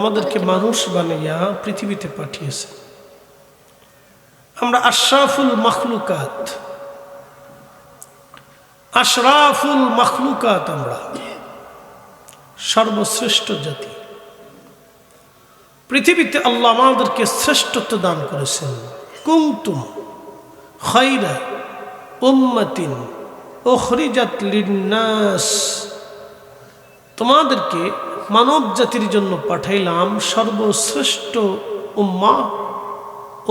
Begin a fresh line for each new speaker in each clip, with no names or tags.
আমাদেরকে মানুষ বানাইয়া পৃথিবীতে পাঠিয়েছে। আমরা আশরাফুল মখলুকাত। আশরাফুল মখলুকাত আমরা। সর্বশ্রেষ্ঠ জাতি। পৃথিবীতে আল্লাহ আমাদেরকে শ্রেষ্ঠত্ব দান করেছেন। কুমতুম খৈরা উম্মাতিন ওখরিজাত লিন্নাস। তোমাদেরকে মানব জাতির জন্য পাঠাইলাম সর্বশ্রেষ্ঠ উম্মা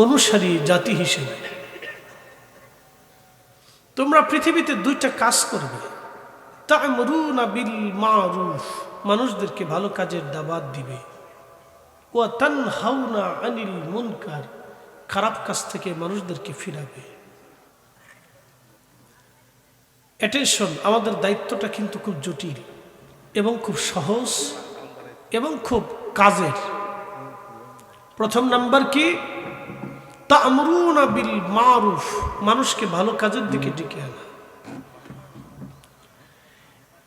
অনুসারী জাতি হিসেবে। তোমরা পৃথিবীতে দুইটা কাজ করবে। তা'মুরুনা বিল মারুফ, মানুষদেরকে ভালো কাজের দাবাত দিবে। ওয়া তানহাউনা আনিল মুনকার, খারাপ কাজ থেকে মানুষদেরকে ফিরাবে। অ্যাটেনশন আমাদের দায়িত্বটা কিন্তু খুব জটিল এবং খুব সহজ। এবং খুব কাজের। প্রথম নাম্বার কি? তামরুনা বিল মারুফ। মানুষকে ভালো কাজের দিকে ডেকে আনা।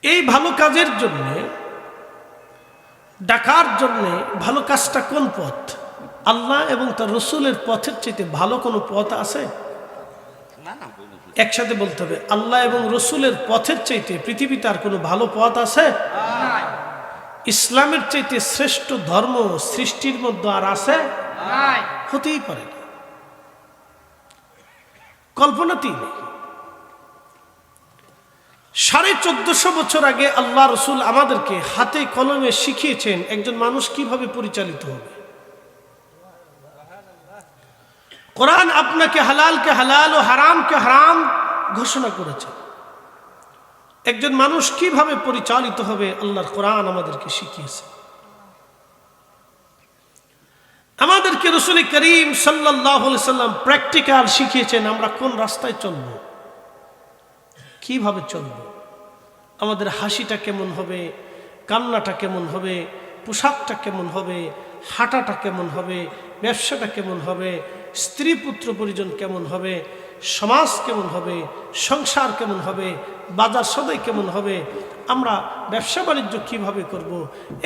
এই ভালো কাজের জন্য ডাকার জন্য ভালো কাজটা কোন পথ? আল্লাহ এবং তার রসুলের পথের চাইতে ভালো কোনো পথ আছে? একসাথে বলতে হবে আল্লাহ এবং রসুলের পথের চাইতে পৃথিবীতে আর কোনো ভালো পথ আছে? ইসলামের চাইতে শ্রেষ্ঠ ধর্ম সৃষ্টির মধ্যে আর আছে? হতেই পারে না। কল্পনাতেই নেই সাড়ে চোদ্দশো বছর আগে আল্লাহ রসুল আমাদেরকে হাতে কলমে শিখিয়েছেন একজন মানুষ কীভাবে পরিচালিত হবে। কোরআন আপনাকে হালালকে হালাল ও হারামকে হারাম ঘোষণা করেছে। একজন মানুষ কীভাবে পরিচালিত হবে, আল্লাহর কোরআন আমাদেরকে শিখিয়েছে। আমাদেরকে রসুল করিম সাল্লাম প্র্যাকটিক্যাল শিখিয়েছেন, আমরা কোন রাস্তায় চলব? কীভাবে চলব? আমাদের হাসিটা কেমন হবে? কান্নাটা কেমন হবে? পোশাকটা কেমন হবে? হাঁটাটা কেমন হবে? ব্যবসাটা কেমন হবে? স্ত্রী পুত্র পরিজন কেমন হবে? সমাজ কেমন হবে, সংসার কেমন হবে, বাজার সদাই কেমন হবে, আমরা ব্যবসা বাণিজ্য কীভাবে করব?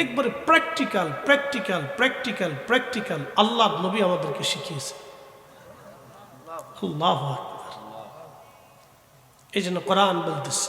একবারে practical practical practical practical Allah নবী আমাদেরকে শিখিয়েছে। এই জন্য কোরআন বলতেছে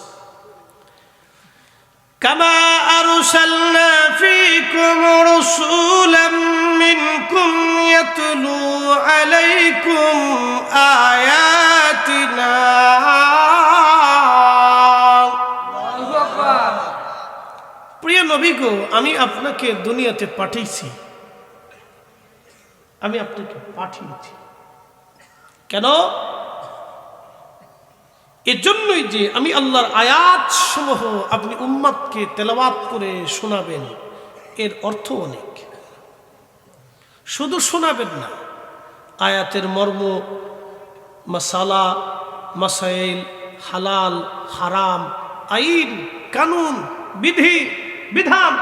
প্রিয় নবী গো আমি আপনাকে দুনিয়াতে পাঠিয়েছি। আমি আপনাকে পাঠিয়েছি। কেন? এজন্যই যে আমি আল্লাহর আয়াত সমূহ আপনি উম্মাদকে তেলাওয়াত করে শোনাবেন, এর অর্থ অনেক। শুধু শোনাবেন না, আয়াতের মর্ম মশালা মাসাইল, হালাল, হারাম, আইন, কানুন, বিধি, বিধান,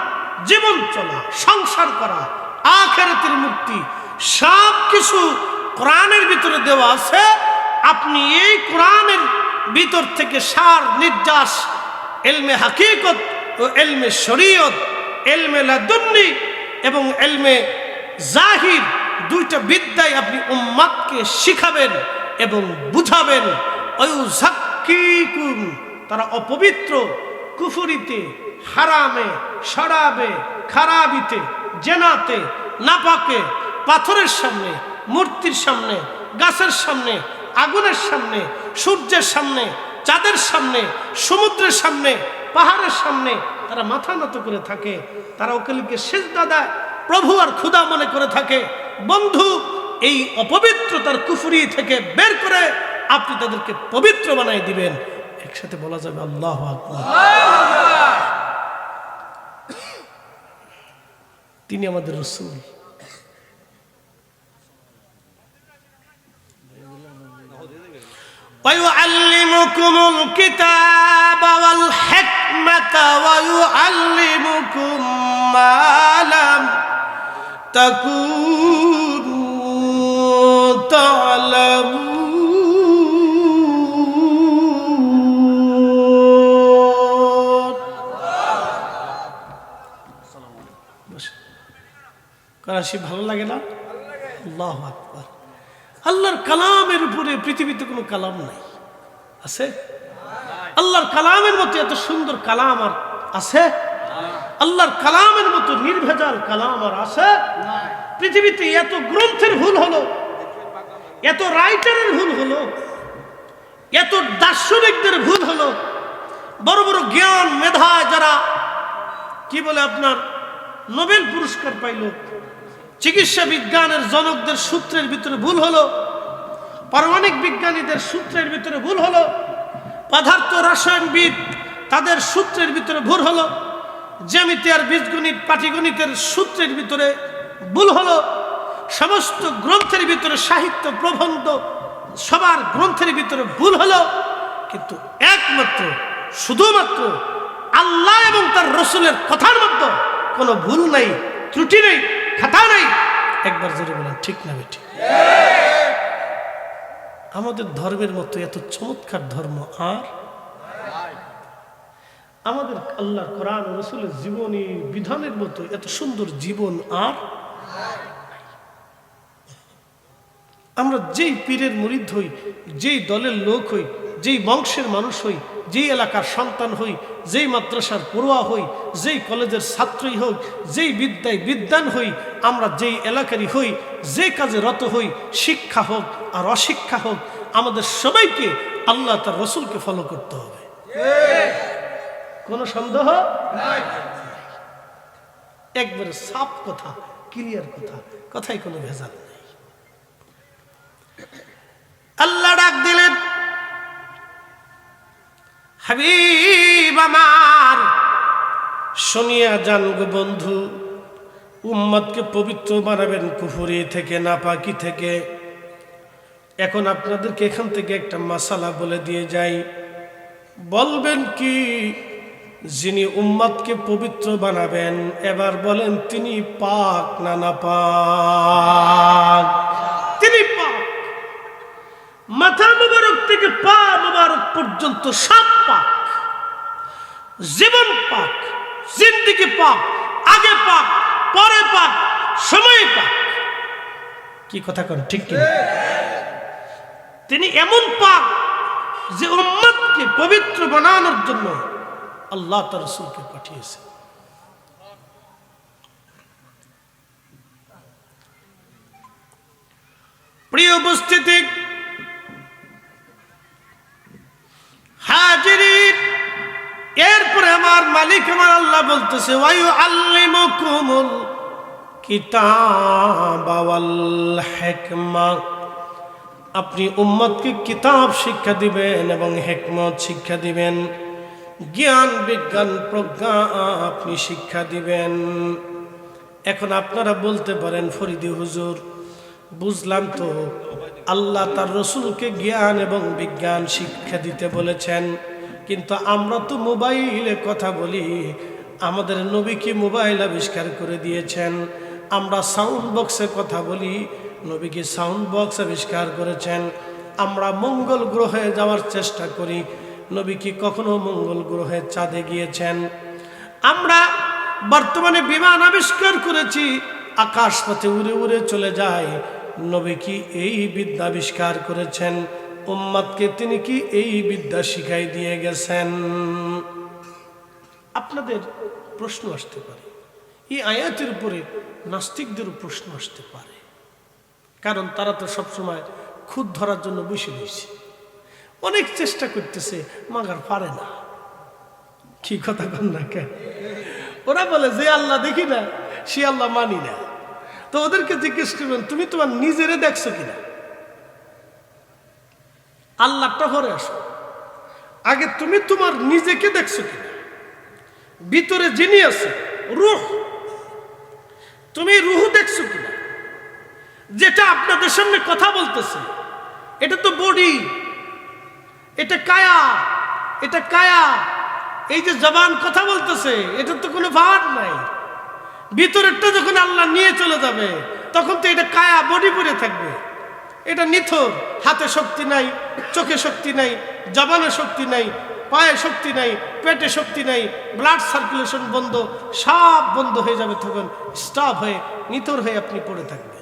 জীবন চলা, সংসার করা, আখেরাতের মুক্তি সব কিছু কোরআনের ভিতরে দেওয়া আছে। আপনি এই কোরআনের ভিতর থেকে সার, নির্যাস, এলমে হাকিকত ও এলমে শরীয়ত, এলমে লাদুন্নি এবং এলমে জাহির, দুইটা বিদ্যায় আপনি উম্মাদকে শিখাবেন এবং বুঝাবেন। তারা অপবিত্র কুফুরিতে, হারামে সরাবে খারাবিতে, জেনাতে, নাপাকে, পাথরের সামনে, মূর্তির সামনে, গাছের সামনে, আগুনের সামনে সূর্যের সামনে চাঁদের সামনে সমুদ্রের সামনে পাহাড়ের সামনে তারা মাথা নত করে থাকে। তারা ওকেলিকে শেষ দাদা প্রভু আর ক্ষুদা মনে করে থাকে। বন্ধু এই অপবিত্রতার কুফুরি থেকে বের করে আপনি তাদেরকে পবিত্র বানাই দিবেন। একসাথে বলা যাবে আল্লাহ তিনি আমাদের রসুল। ويعلمكم الكتاب والحكمة ويعلمكم ما لم تكونوا تعلمون করাশি ভালো লাগে না আল্লাহ আকবার আল্লাহর কালামের উপরে পৃথিবীতে কোনো কালাম নাই। আছে? আল্লাহর কালামের মতো এত সুন্দর কালাম আর আছে? আল্লাহর কালামের মতো নির্ভেজাল কালাম আর আছে? পৃথিবীতে এত গ্রন্থের ভুল হলো, এত রাইটারের ভুল হলো, এত দার্শনিকদের ভুল হলো, বড় বড় জ্ঞান মেধা যারা, কি বলে আপনার, নোবেল পুরস্কার পাইল চিকিৎসা বিজ্ঞানের জনকদের সূত্রের ভিতরে ভুল হলো পারমাণিক বিজ্ঞানীদের সূত্রের ভিতরে ভুল হলো, পদার্থ রসায়নবিদ তাদের সূত্রের ভিতরে ভুল হলো জ্যামিতি আর বীজগণিত পাটিগণিতের সূত্রের ভিতরে ভুল হলো, সমস্ত গ্রন্থের ভিতরে সাহিত্য প্রবন্ধ সবার গ্রন্থের ভিতরে ভুল হলো, কিন্তু একমাত্র, শুধুমাত্র আল্লাহ এবং তার রসুলের কথার মধ্যে কোনো ভুল নাই, ত্রুটি নেই। খাতা নেই। একবার জোরে বলেন, ঠিক না বেটি? আমাদের ধর্মের মতো এত চমৎকার ধর্ম আর? আমাদের আল্লাহ কোরআন রসুলের জীবনী, বিধানের মতো এত সুন্দর জীবন আর? আমরা যেই পীরের মুরিদ হই, যেই দলের লোক হই যেই বংশের মানুষ হই, যেই এলাকার সন্তান হই, যেই মাদ্রাসার পড়ুয়া হই, যেই কলেজের ছাত্রই হোক যেই বিদ্যায় বিদ্যান হই, আমরা যেই এলাকারই হই, যে কাজে রত হই, শিক্ষা হোক আর অশিক্ষা হোক, আমাদের সবাইকে আল্লাহ তার রসুলকে ফলো করতে হবে। কোনো সন্দেহ? একবারে সাফ কথা ক্লিয়ার কথা কথাই কোনো ভেজাল নেই। আল্লাহ ডাক দিলেন হাবিব আমার। শুনিয়া যান গো বন্ধু, উম্মতকে পবিত্র বানাবেন কুফুরি থেকে, নাপাকি থেকে। এখন আপনাদেরকে এখান থেকে একটা মশালা বলে দিয়ে যাই। বলবেন কি, যিনি উম্মাদকে পবিত্র বানাবেন, এবার বলেন তিনি পাক না না পাক তিনি পাক। মাথা মুবারক থেকে পা পর্যন্ত সব পাক। জীবন পাক, জিন্দিগি পাক, আগে পাক, পরে পাক, সময় পাক। কি কথা ঠিক তিনি এমন পাক যে উম্মতকে পবিত্র বানানোর জন্য আল্লাহ তার রসুলকে পাঠিয়েছে। প্রিয় উপস্থিতি হাজিরিন। এরপরে আমার মালিক আমার আল্লাহ বলতেছে ওয়ায়ু আল্লিমুকুমুল কিতাব ওয়াল হিকমা। আপনি উম্মতকে কিতাব শিক্ষা দিবেন এবং হেকমত শিক্ষা দিবেন। জ্ঞান, বিজ্ঞান, প্রজ্ঞা আপনি শিক্ষা দিবেন। এখন আপনারা বলতে পারেন, ফরিদি হুজুর, বুঝলাম তো আল্লাহ তার রসুলকে জ্ঞান এবং বিজ্ঞান শিক্ষা দিতে বলেছেন। কিন্তু আমরা তো মোবাইলে কথা বলি, আমাদের নবী কি মোবাইল আবিষ্কার করে দিয়েছেন? আমরা সাউন্ড বক্সে কথা বলি, নবী কি সাউন্ড বক্স আবিষ্কার করেছেন? আমরা মঙ্গল গ্রহে যাওয়ার চেষ্টা করি, নবী কি কখনো মঙ্গল গ্রহে চাঁদে গিয়েছেন? আমরা বর্তমানে বিমান আবিষ্কার করেছি আকাশ আকাশপথে উড়ে উড়ে চলে যায় নবী কি এই বিদ্যা আবিষ্কার করেছেন? উম্মাদকে তিনি কি এই বিদ্যা শিখাই দিয়ে গেছেন? আপনাদের প্রশ্ন আসতে পারে। এই আয়াতের উপরে নাস্তিকদেরও প্রশ্ন আসতে পারে। কারণ তারা তো সবসময় খুদ ধরার জন্য বসে রয়েছে। অনেক চেষ্টা করতেছে মাগার পারে না। কি কথা কন না কেন? ওরা বলে, যে আল্লাহ দেখি না, সে আল্লাহ মানি না। তো ওদেরকে জিজ্ঞেস করবেন, তুমি তোমার নিজেরে দেখছ কিনা? আল্লাহটা পরে আসো। আগে তুমি তোমার নিজেকে দেখছ কিনা? ভিতরে যিনি আছে, রুহ। তুমি রুহ দেখছ কিনা? যেটা আপনাদের সামনে কথা বলতেছে, এটা তো বডি, এটা কায়া এটা কায়া। এই যে জবান কথা বলতেছে এটা তো কোনো ভার নাই। ভিতরেরটা যখন আল্লাহ নিয়ে চলে যাবে, তখন তো এটা কায়া বডি পরে থাকবে। এটা নিথর, হাতে শক্তি নাই, চোখে শক্তি নাই, জবানে শক্তি নাই, পায়ে শক্তি নাই, পেটে শক্তি নাই ব্লাড সার্কুলেশন বন্ধ, সব বন্ধ হয়ে যাবে তখন স্টপ হয়ে, নিথর হয়ে আপনি পড়ে থাকবেন।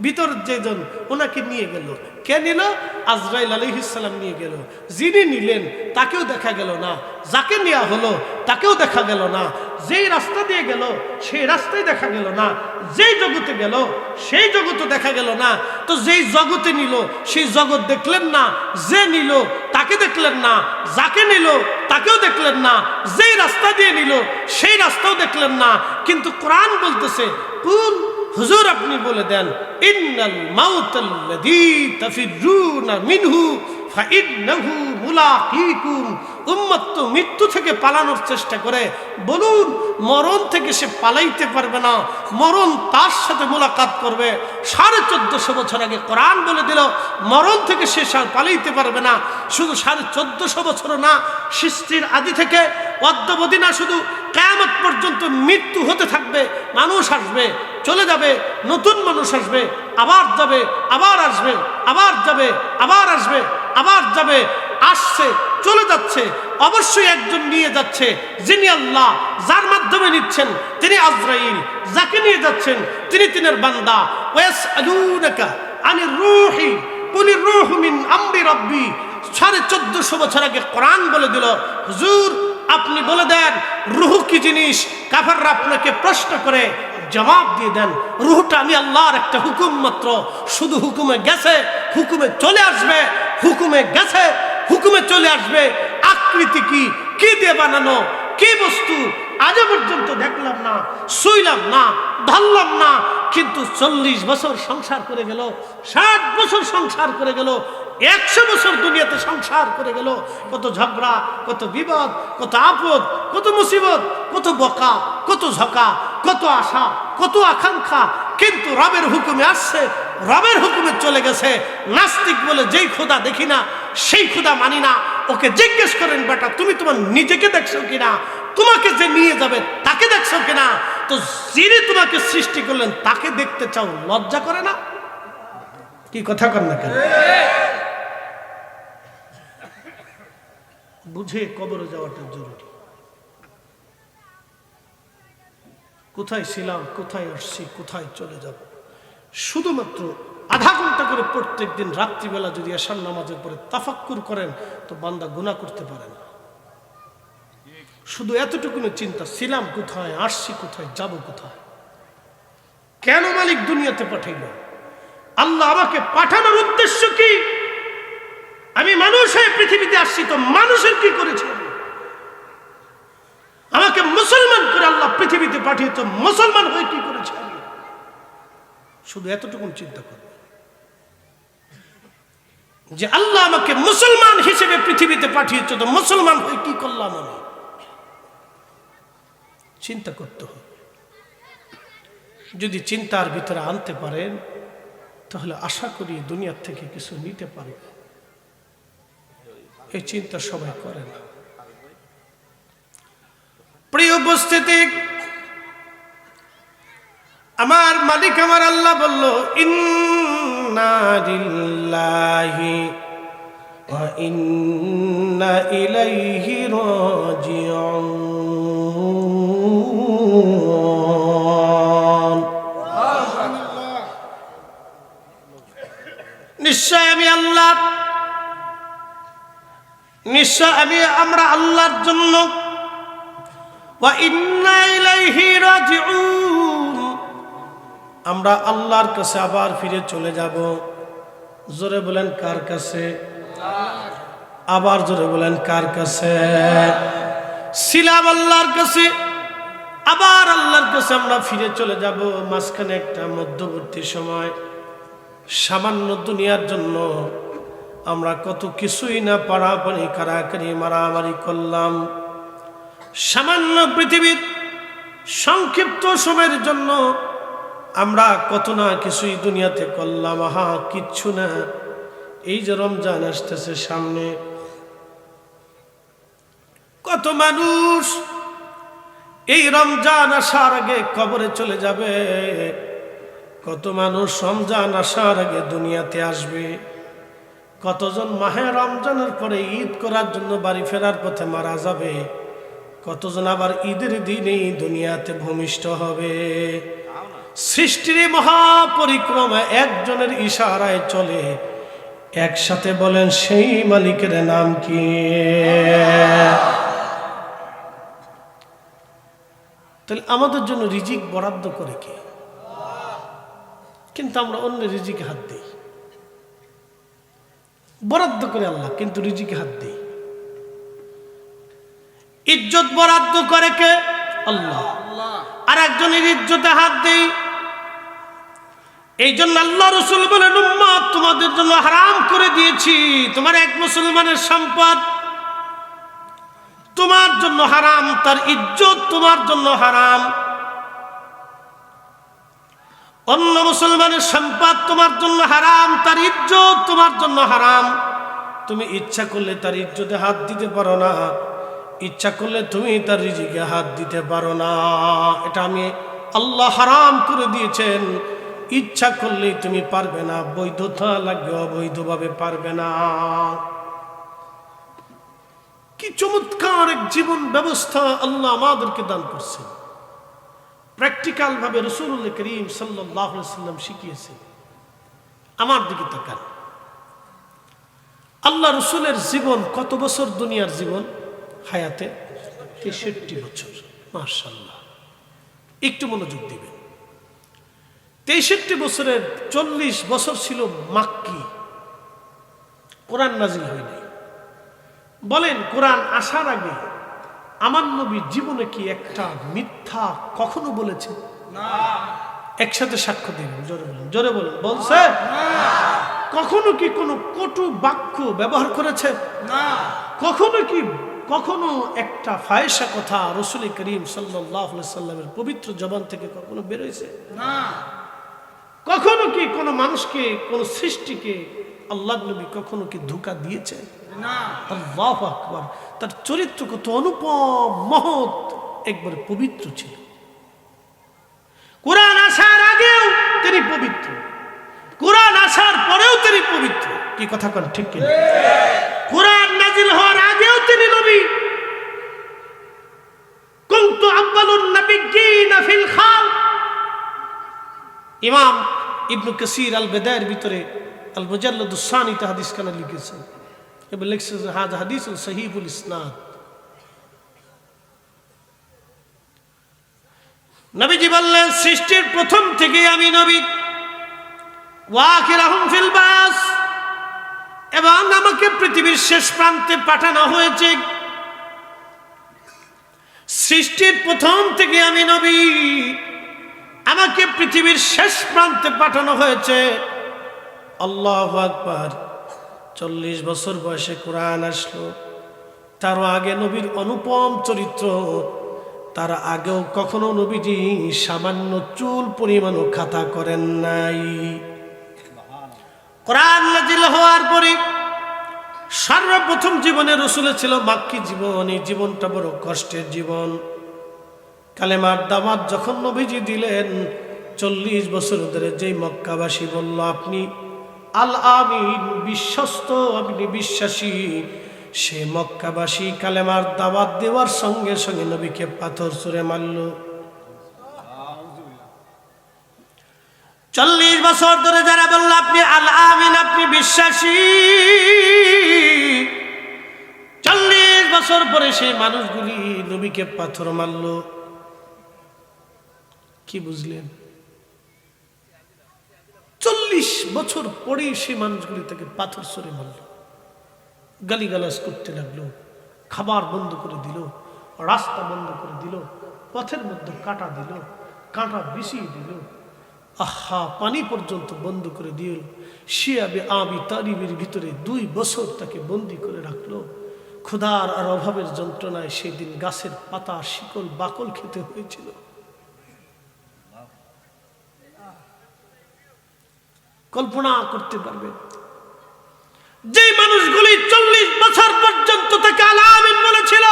ভিতর যেজন ওনাকে নিয়ে গেল। কে নিল? আজরাইল আলহিসাল্লাম নিয়ে গেল। যিনি নিলেন, তাকেও দেখা গেল না। যাকে নেওয়া হলো, তাকেও দেখা গেল না। যেই রাস্তা দিয়ে গেল, সেই রাস্তায় দেখা গেল না। যেই জগতে গেল, সেই জগতে দেখা গেল না। তো যেই জগতে নিল, সেই জগৎ দেখলেন না। যে নিল, তাকে দেখলেন না। যাকে নিল, তাকেও দেখলেন না। যেই রাস্তা দিয়ে নিল, সেই রাস্তাও দেখলেন না। কিন্তু কোরআন বলতেছে, কুল হুজুর, আপনি বলে দেন, ইন্নাল মাউতাল্লাযী তাফিরুনা মিনহু ফাইন্নাহু মুলাকীকুম উম্মত তো মৃত্যু থেকে পালানোর চেষ্টা করে। বলুন, মরণ থেকে সে পালাইতে পারবে না, মরণ তার সাথে মোলাকাত করবে। সাড়ে চোদ্দশো বছর আগে কোরআন বলে দিল, মরণ থেকে সে পালাইতে পারবে না। শুধু সাড়ে চোদ্দশো বছর না, সৃষ্টির আদি থেকে অদ্যবধি না, শুধু কেয়ামত পর্যন্ত মৃত্যু হতে থাকবে, মানুষ আসবে, চলে যাবে, নতুন মানুষ আসবে, আবার যাবে, আবার আসবে, আবার যাবে, আবার আসবে, আবার যাবে, আসছে, চলে যাচ্ছে, অবশ্যই একজন নিয়ে যাচ্ছে, যিনি আল্লাহ, যার মাধ্যমে নিচ্ছেন, তিনি আজরাইল, যাকে নিয়ে যাচ্ছেন, তিনি তিনের বান্দা। ওয়াস আলুনাকা আনি রুহি কুলি রুহু মিন আমরি রব্বি। সাড়ে চোদ্দশো বছর আগে কোরআন বলে দিল, হুজুর আপনি বলে দেন, রুহু কি জিনিস? কাফাররা আপনাকে প্রশ্ন করে জবাব দিয়ে দেন, রুহটা আমি আল্লাহর একটা হুকুম মাত্র। শুধু হুকুমে গেছে, হুকুমে চলে আসবে, হুকুমে গেছে, হুকুমে চলে আসবে। আকৃতি কি? কি দিয়ে বানানো? কি বস্তু? আজও পর্যন্ত দেখলাম না, শুইলাম না, ধরলাম না, কিন্তু চল্লিশ বছর সংসার করে গেল, ষাট বছর সংসার করে গেল একশো বছর দুনিয়াতে সংসার করে গেল। কত ঝগড়া, কত বিপদ কত আপদ, কত মুসিবত, কত বকা, কত ঝকা কত আশা, কত আকাঙ্ক্ষা। কিন্তু রবের হুকুমে আসছে, রবের হুকুমে চলে গেছে। নাস্তিক বলে যেই খোদা দেখি না, সেই খোদা মানি না। ওকে জিজ্ঞেস করেন, বেটা, তুমি তোমার নিজেকে দেখছ কিনা? তোমাকে যে নিয়ে যাবে, তাকে দেখছ কিনা? তো যিনি তোমাকে সৃষ্টি করলেন, তাকে দেখতে চাও, লজ্জা করে না? কি কথা কর না কেন? বুঝে কবরে যাওয়াটা জরুরি। কোথায় ছিলাম, কোথায় আসছি, কোথায় চলে যাব? শুধুমাত্র আধা ঘণ্টা করে প্রত্যেক দিন রাত্রিবেলা যদি এশার নামাজের পরে তাফাক্কুর করেন, তো বান্দা গুনাহ করতে পারে না। শুধু এতটুকুনি চিন্তা, ছিলাম কোথায়, আসছি কোথায়, যাব কোথায়? কেন মালিক দুনিয়াতে পাঠাইল? আল্লাহ আমাকে পাঠানোর উদ্দেশ্য কি? আমি মানুষ হয়ে পৃথিবীতে আসছি, তো মানুষের কি করেছে আমি? আমাকে মুসলমান করে আল্লাহ পৃথিবীতে পাঠিয়ে, তো মুসলমান হয়ে কি করেছে আমি? শুধু এতটুকু চিন্তা করবে যে আল্লাহ আমাকে মুসলমান হিসেবে পৃথিবীতে পাঠিয়েছে, তো মুসলমান হয়ে কি করলাম আমি? চিন্তা করতে হবে। যদি চিন্তার ভিতরে আনতে পারেন, তাহলে আশা করি দুনিয়ার থেকে কিছু নিতে পারবে এই চিন্তা সবাই করে না। প্রিয় উপস্থিতি আমার মালিক আমার আল্লাহ বলল ইন্নারিল্লাহি ওয়া ইন্না ইলাইহি রাজিউন। নিশ্চয় আমি আল্লাহ নিশ্চয় আমি আমরা আল্লাহর জন্য। আমরা আল্লাহর কাছে আবার ফিরে চলে যাব। জোরে বলেন, কার কাছে? আবার জোরে বলেন, কার কাছে? ছিলাম আল্লাহর কাছে, আবার আল্লাহর কাছে আমরা ফিরে চলে যাব। মাঝখানে একটা মধ্যবর্তী সময়, সামান্য দুনিয়ার জন্য। আমরা কত কিছুই না পাড়াপাড়ি কারাকারি মারামারি করলাম। সামান্য পৃথিবীর সংক্ষিপ্ত সময়ের জন্য আমরা কত না কিছুই দুনিয়াতে করলাম। আহা, কিচ্ছু না। এই যে রমজান আসতেছে সামনে। কত মানুষ এই রমজান আসার আগে কবরে চলে যাবে। কত মানুষ রমজান আসার আগে দুনিয়াতে আসবে। কতজন মাহে রমজানের পরে ঈদ করার জন্য বাড়ি ফেরার পথে মারা যাবে? কতজন আবার ঈদের দিনেই দুনিয়াতে ভূমিষ্ঠ হবে? সৃষ্টির মহাপরিক্রমা একজনের ইশারায় চলে, একসাথে বলেন, সেই মালিকের নাম কি? তাহলে আমাদের জন্য রিজিক বরাদ্দ করে কে? কিন্তু আমরা অন্য রিজিক হাত দিই। বরাদ্দ করে আল্লাহ, কিন্তু রিজিকে হাত দিই। ইজ্জত বরাদ্দ করে কে? আল্লাহ। আর একজনের ইজ্জতে হাত দেই। এই জন্য আল্লাহ রসুল বলেন উম্মত তোমাদের জন্য হারাম করে দিয়েছি। তোমার এক মুসলমানের সম্পদ। তোমার জন্য হারাম, তার ইজ্জত তোমার জন্য হারাম। অন্য মুসলমানের সম্পদ তোমার জন্য হারাম, তার ইজ্জত তোমার জন্য হারাম। তুমি ইচ্ছা করলে তার ইজ্জতে হাত দিতে পারো না, ইচ্ছা করলে তুমি তার রিজিকে হাত দিতে পারো না। এটা আমি আল্লাহ হারাম করে দিয়েছেন। ইচ্ছা করলেই তুমি পারবে না, বৈধতা লাগবে, অবৈধভাবে পারবে না। কি চমৎকার এক জীবন ব্যবস্থা আল্লাহ আমাদেরকে দান করছেন। প্র্যাকটিক্যাল ভাবে রসুল্লাহ করিম সাল্লাম শিখিয়েছে। আমার দিকে তাকান। আল্লাহ রসুলের জীবন কত বছর দুনিয়ার জীবন? হায়াতে তেষট্টি বছর মার্শাল্লাহ একটু মনোযোগ দিবেন। তেষট্টি বছরের চল্লিশ বছর ছিল মাক্কি। কোরআন নাজিল হয়নি বলেন, কোরআন আসার আগে আমার নবী জীবনে কি একটা মিথ্যা কখনো বলেছে? একসাথে সাক্ষ্য দিবেন জোরে বলেন জোরে বলেন বলছে? কখনো কি কোনো কটু বাক্য ব্যবহার করেছে? কখনো কি কখনো একটা ফায়সা কথা রসুল করিম সাল্লাহ সাল্লামের পবিত্র জবান থেকে কখনো বেরোয়েছে কখনো কি কোনো মানুষকে কোনো সৃষ্টিকে আল্লাহ নবী কখনো কি ধোকা দিয়েছে? আল্লাহ আকবার। তার চরিত্র কত অনুপম মহৎ একবার পবিত্র ছিল। কোরআন আসার আগেও তিনি পবিত্র। কোরআন আসার পরেও তিনি পবিত্র। কি কথা কন ঠিক কিনা? কোরআন নাজিল হওয়ার আগেও তিনি নবী। কুনতু আব্বালুন নাবিয়্যিনা ফিল খাল ইমাম ইবনু কাসির আল বেদায়ের ভিতরে আল মুজাল্লাদুসানিতে হাদিস খানা লিখেছেন এবং লিখছে হাজ হাদিস সহিবুল ইসনাদ। নবীজি বললেন, সৃষ্টির প্রথম থেকে আমি নবী। ওয়াকিরাহুম ফিল বাস। এবং আমাকে পৃথিবীর শেষ প্রান্তে পাঠানো হয়েছে। সৃষ্টির প্রথম থেকে আমি নবী। আমাকে পৃথিবীর শেষ প্রান্তে পাঠানো হয়েছে। আল্লাহ আকবার। চল্লিশ বছর বয়সে কোরআন আসলো। তারও আগে নবীর অনুপম চরিত্র। তার আগেও কখনো নবীজি সামান্য চুল পরিমাণও খাতা করেন নাই। কোরআন হওয়ার পরে সর্বপ্রথম জীবনে রসুলে ছিল মাক্কি জীবন। এই জীবনটা বড় কষ্টের জীবন। কালেমার দামাত যখন নবীজি দিলেন, চল্লিশ বছর ধরে যেই মক্কাবাসী বলল, আপনি আল আমিন বিশ্বস্ত আপনি বিশ্বাসী সে মক্কাবাসী কালেমার দাওয়াত দেওয়ার সঙ্গে সঙ্গে নবীকে পাথর ছুঁড়ে মারল। চল্লিশ বছর ধরে যারা বলল, আপনি আল আমিন আপনি বিশ্বাসী। চল্লিশ বছর পরে সেই মানুষগুলি নবীকে পাথর মারল। কি বুঝলেন? চল্লিশ বছর পরেই সেই মানুষগুলি তাকে পাথর সরে মারল। গালিগালাজ করতে লাগল, খাবার বন্ধ করে দিল, রাস্তা বন্ধ করে দিল, পথের মধ্যে কাটা দিল, কাঁটা বিছিয়ে দিল। আহা, পানি পর্যন্ত বন্ধ করে দিল শিয়াবে আবি তারিবের ভিতরে দুই বছর তাকে বন্দি করে রাখল। ক্ষুধার আর অভাবের যন্ত্রণায় সেদিন গাছের পাতা শিকল বাকল খেতে হয়েছিল। কল্পনা করতে পারবেন যে মানুষগুলি চল্লিশ বছর পর্যন্ত তাকে আলামিন বলেছিল,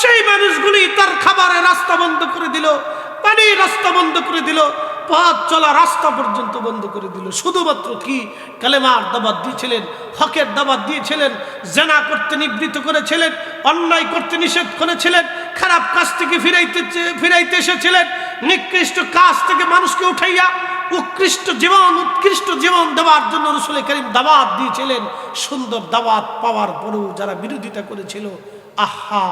সেই মানুষগুলি তার খাবারের রাস্তা বন্ধ করে দিল পানির রাস্তা বন্ধ করে দিল, পথ চলা রাস্তা পর্যন্ত বন্ধ করে দিল। শুধুমাত্র কি? কালেমার দাবাত দিয়েছিলেন, হকের দাবাত দিয়েছিলেন, জেনা করতে নিবৃত করেছিলেন, অন্যায় করতে নিষেধ করেছিলেন, খারাপ কাজ থেকে ফিরাইতে ফিরাইতে এসেছিলেন, নিকৃষ্ট কাজ থেকে মানুষকে উঠাইয়া উৎকৃষ্ট জীবন উৎকৃষ্ট জীবন দেওয়ার জন্য রসুল করিম দাওয়াত দিয়েছিলেন। সুন্দর দাওয়াত পাওয়ার পরেও যারা বিরোধিতা করেছিল আহা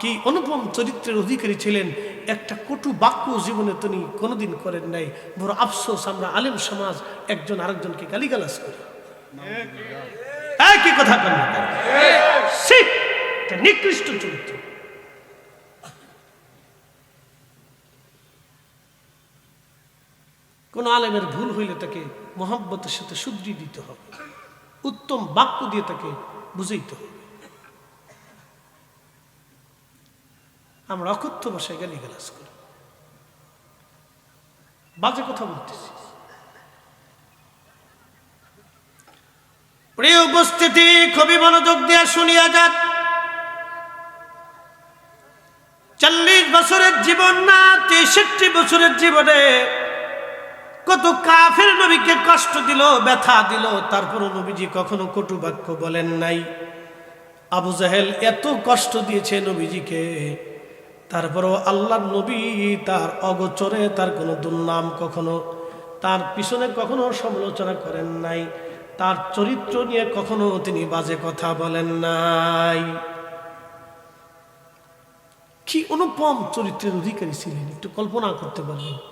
কি অনুপম চরিত্রের অধিকারী ছিলেন। একটা কটু বাক্য জীবনে তিনি কোনোদিন করেন নাই। বড় আফসোস আমরা আলেম সমাজ একজন আরেকজনকে গালিগালাজ করি। একই কথা কেন নিকৃষ্ট চরিত্র। কোন আলেমের ভুল হইলে তাকে মোহাম্মতের সাথে শুধরিয়ে দিতে হবে। উত্তম বাক্য দিয়ে তাকে বুঝাইতে হবে। আমরা অকথ্য ভাষায় গালি গালাজ করি। বাজে কথা বলতেছি। প্রিয় উপস্থিতি, খুবই মনোযোগ শুনিয়া যান চল্লিশ বছরের জীবন না, তেষট্টি বছরের জীবনে কত কাফের নবীকে কষ্ট দিল, ব্যথা দিল, তারপরও নবীজি কখনো কটু বাক্য বলেন নাই। আবু জাহেল এত কষ্ট দিয়েছে নবীজিকে, তারপরও আল্লাহ নবী তার অগোচরে তার কোনো দুর্নাম কখনো, তার পিছনে কখনো সমালোচনা করেন নাই, তার চরিত্র নিয়ে কখনো তিনি বাজে কথা বলেন নাই। কি অনুপম চরিত্রের অধিকারী ছিলেন? একটু কল্পনা করতে পারবেন?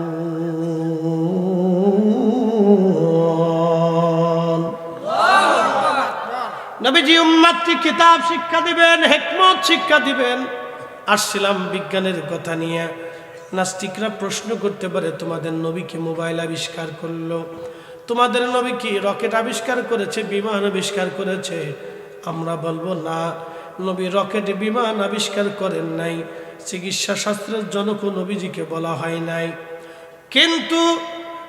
নবীজি উম্মাতকে কিতাব শিক্ষা দিবেন, হেকমত শিক্ষা দিবেন। আসছিলাম বিজ্ঞানের কথা নিয়ে। নাস্তিকরা প্রশ্ন করতে পারে, তোমাদের নবী কি মোবাইল আবিষ্কার করল? তোমাদের নবী কি রকেট আবিষ্কার করেছে, বিমান আবিষ্কার করেছে? আমরা বলব, না। নবী রকেট, বিমান আবিষ্কার করেন নাই। চিকিৎসা শাস্ত্রের জনক নবীজিকে বলা হয় নাই। কিন্তু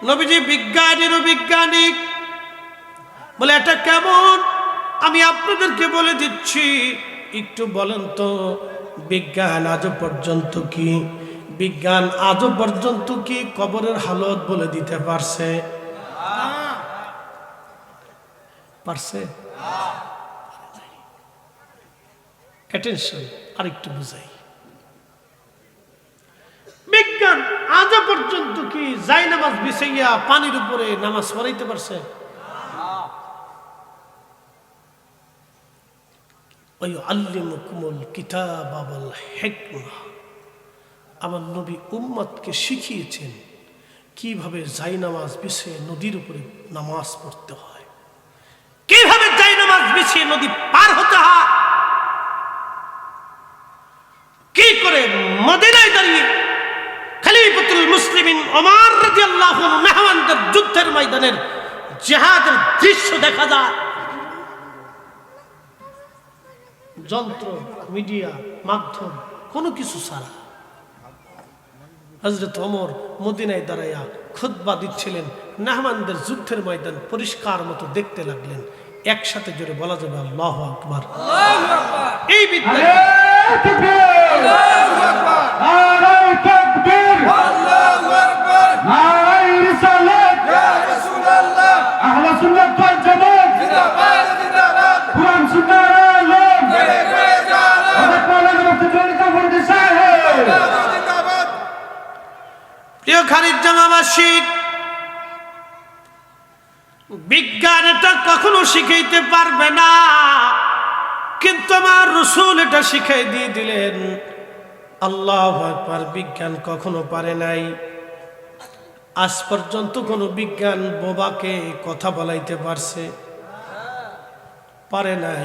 নবীজি বিজ্ঞানীরও বিজ্ঞানিক। বলে, এটা কেমন? আমি আপনাদেরকে বলে দিচ্ছি, একটু বলেন তো, বিজ্ঞান আজও পর্যন্ত কি? বিজ্ঞান আজও পর্যন্ত কি কবরের হালত বলে দিতে পারছে? পারছে? আরেকটু বুঝাই। বিজ্ঞান আজও পর্যন্ত কি যাই নামাজ বিছাইয়া পানির উপরে নামাজ পড়াইতে পারছে? ওই আল্লিমুকুমুল কিতাব আবাল হেকমা আমার নবী উম্মতকে শিখিয়েছেন কীভাবে যাই নামাজ বিছিয়ে নদীর উপরে নামাজ পড়তে হয়। কীভাবে যাই নামাজ বিছিয়ে নদী পার হতে হয়। কি করে মদিনায় দাঁড়িয়ে খলিফাতুল মুসলিমিন ওমর রাদিয়াল্লাহু আনহু মেহমানদের যুদ্ধের ময়দানের জিহাদের দৃশ্য দেখা যায়। যন্ত্র মিডিয়া মাধ্যম কোনো কিছু ছাড়া। হজরত অমর মদিনায় দাঁড়াইয়া খুদ্া দিচ্ছিলেন নাহমানদের যুদ্ধের ময়দান পরিষ্কার মতো দেখতে লাগলেন। একসাথে জোরে বলা যাবে আল্লাহ আকবার। এই বিদ্যা প্রিয় খারিজ জামাবাসী, বিজ্ঞান এটা কখনো শিখাইতে পারবে না, কিন্তু আমার রসুল এটা শিখাই দিয়ে দিলেন। আল্লাহ একবার বিজ্ঞান কখনো পারে নাই। আজ পর্যন্ত কোনো বিজ্ঞান বোবাকে কথা বলাইতে পারছে? পারে নাই।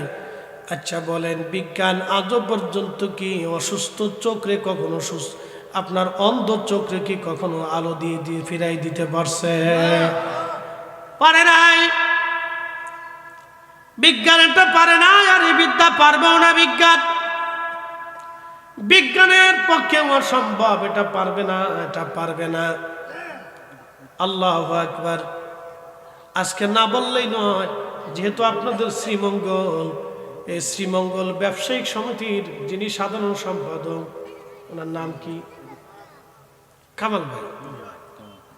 আচ্ছা বলেন, বিজ্ঞান আজও পর্যন্ত কি অসুস্থ? চোখরে কখনো সুস্থ? আপনার অন্ধ চোখে কি কখনো আলো দিয়ে দিয়ে ফিরাই দিতে পারছে? পারে নাই। বিজ্ঞান এটা পারে না আর এই বিদ্যা পারবেও না বিজ্ঞান। বিজ্ঞানের পক্ষে অসম্ভব, এটা পারবে না, এটা পারবে না। আল্লাহ একবার আজকে না বললেই নয়, যেহেতু আপনাদের শ্রীমঙ্গল, এই শ্রীমঙ্গল ব্যবসায়িক সমিতির যিনি সাধারণ সম্পাদক, ওনার নাম কি? কামাল ভাই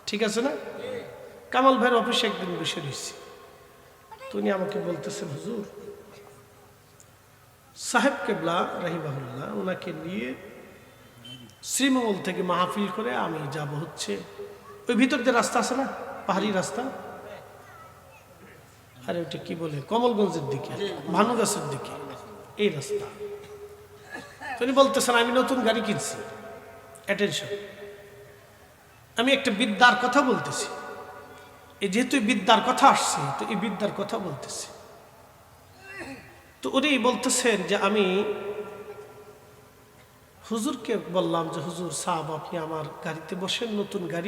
ঠিক আছে না? কামাল ভাইয়ের অফিসে একদিন বসে রয়েছি। তো উনি আমাকে বলতেছেন, হুজুর, সাহেব কেবলা রাহিবাহুল্লাহ ওনাকে নিয়ে শ্রীমঙ্গল থেকে মাহফিল করে আমি যাব হচ্ছে ওই ভিতর যে রাস্তা আছে না, পাহাড়ি রাস্তা? আরে ওটা কি বলে? কমলগঞ্জের দিকে, ভানুগাছের দিকে। এই রাস্তা। উনি বলতেছেন, আমি নতুন গাড়ি কিনছি। অ্যাটেনশন আমি একটা বিদ্যার কথা বলতেছি। এই যেহেতু বিদ্যার কথা আসছে, তো এই বিদ্যার কথা বলতেছি। তো উনি বলতেছেন যে আমি হুজুরকে বললাম যে, হুজুর সাহাব, আপনি আমার গাড়িতে বসেন, নতুন গাড়ি